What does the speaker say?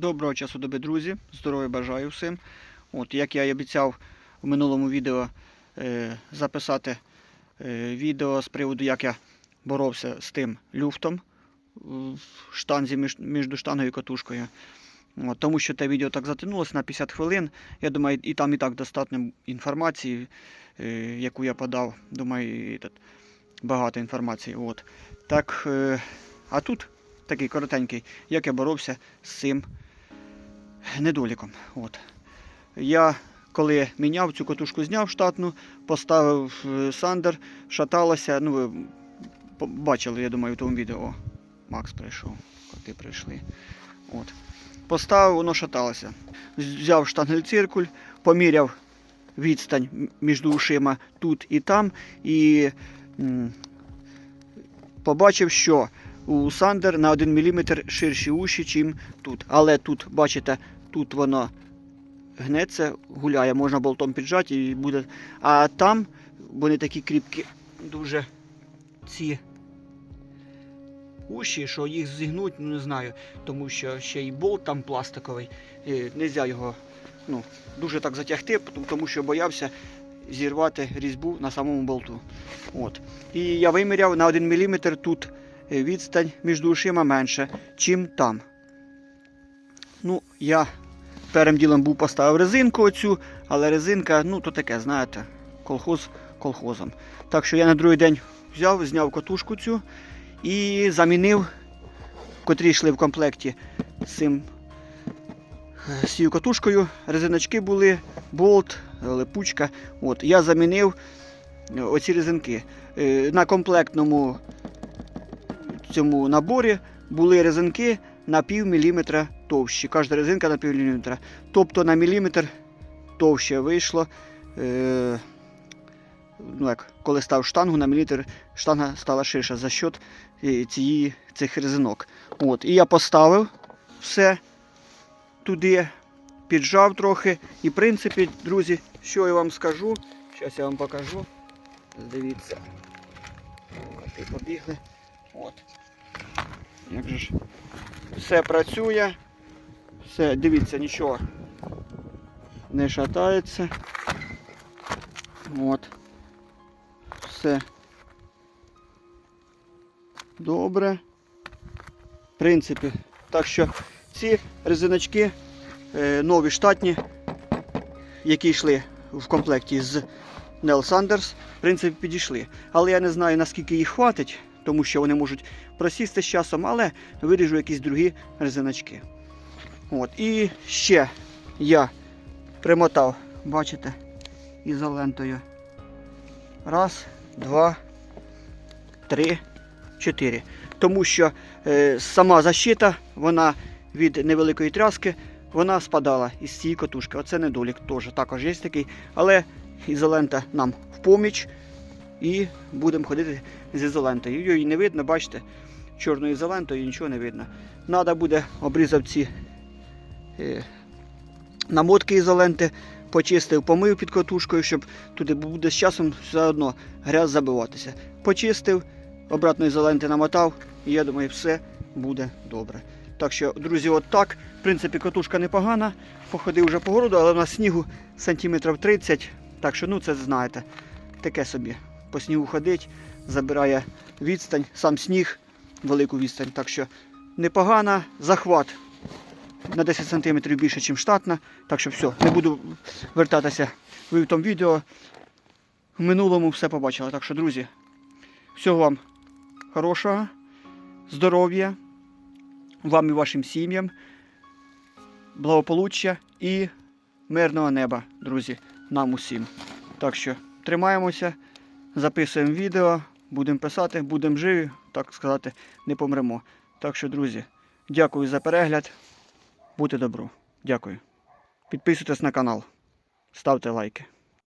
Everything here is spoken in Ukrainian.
Доброго часу доби, друзі. Здоров'я бажаю всім. От, як я і обіцяв в минулому відео е, записати е, відео з приводу, як я боровся з тим люфтом в штанзі між, між штангою і катушкою. От, тому що те відео так затягнулося на 50 хвилин. Я думаю, і там і так достатньо інформації, е, яку я подав. Думаю, і, тут багато інформації. От. Так, е, а тут такий коротенький, як я боровся з цим недоліком. От. Я коли міняв цю катушку, зняв штатну, поставив е, сандер, шаталося. Ну, ви бачили, я думаю, в тому відео. Макс прийшов, коти прийшли. От. Поставив, воно шаталося. Взяв штангель-циркуль, поміряв відстань між ушима тут і там, і м, побачив, що у Сандер на 1 мм ширші уші, ніж тут. Але тут, бачите, тут воно гнеться, гуляє, можна болтом піджати і буде. А там вони такі кріпкі, дуже ці уші, що їх зігнуть, ну не знаю, тому що ще й болт там пластиковий. І нельзя його ну, дуже так затягти, тому- що боявся зірвати різьбу на самому болту. От. І я виміряв на 1 мм тут відстань між ушима менше, чим там. Ну, я першим ділом був поставив резинку оцю, але резинка, ну то таке, знаєте, колхоз колхозом. Так що я на другий день взяв, зняв катушку цю і замінив, котрі йшли в комплекті з цим е, з цією катушкою. Резиночки були, болт, е, липучка. От, я замінив е, оці резинки. Е, На комплектному цьому наборі були резинки на пів міліметра товщі. Кожна резинка на пів міліметра. Тобто на міліметр товще вийшло. Е, ну як, коли став штангу, на міліметр штанга стала ширша за счет е, цієї, цих резинок. От, і я поставив все туди, піджав трохи. І в принципі, друзі, що я вам скажу, зараз я вам покажу. Дивіться. Побігли. От. Як же ж все працює. Все, дивіться, нічого не шатається. От. Все. Добре. В принципі. Так що ці резиночки е, нові штатні, які йшли в комплекті з Nel Sanders, в принципі, підійшли. Але я не знаю, наскільки їх хватить, тому що вони можуть просісти з часом, але виріжу якісь другі резиночки. От. І ще я примотав, бачите, ізолентою. Раз, два, три, чотири. Тому що е, сама защита, вона від невеликої тряски, вона спадала із цієї катушки. Оце недолік теж також є такий. Але ізолента нам в поміч. І будемо ходити з ізолентою. Її не видно, бачите, чорною ізолентою нічого не видно. Треба буде обрізати ці е, намотки ізоленти, почистив, помив під катушкою, щоб туди буде з часом все одно грязь забиватися. Почистив, обратно ізоленти намотав, і я думаю, все буде добре. Так що, друзі, от так. В принципі, катушка непогана. Походив вже по городу, але в нас снігу сантиметрів 30. Так що, ну це знаєте, таке собі. По снігу ходить, забирає відстань, сам сніг, велику відстань. Так що непогана, захват на 10 см більше, ніж штатна. Так що все, не буду вертатися. Ви в тому відео. В минулому все побачили. Так що, друзі, всього вам хорошого, здоров'я, вам і вашим сім'ям, благополуччя і мирного неба, друзі, нам усім. Так що тримаємося, записуємо відео, будемо писати, будемо живі, так сказати, не помремо. Так що, друзі, дякую за перегляд. Будьте добро. Дякую. Підписуйтесь на канал, ставте лайки.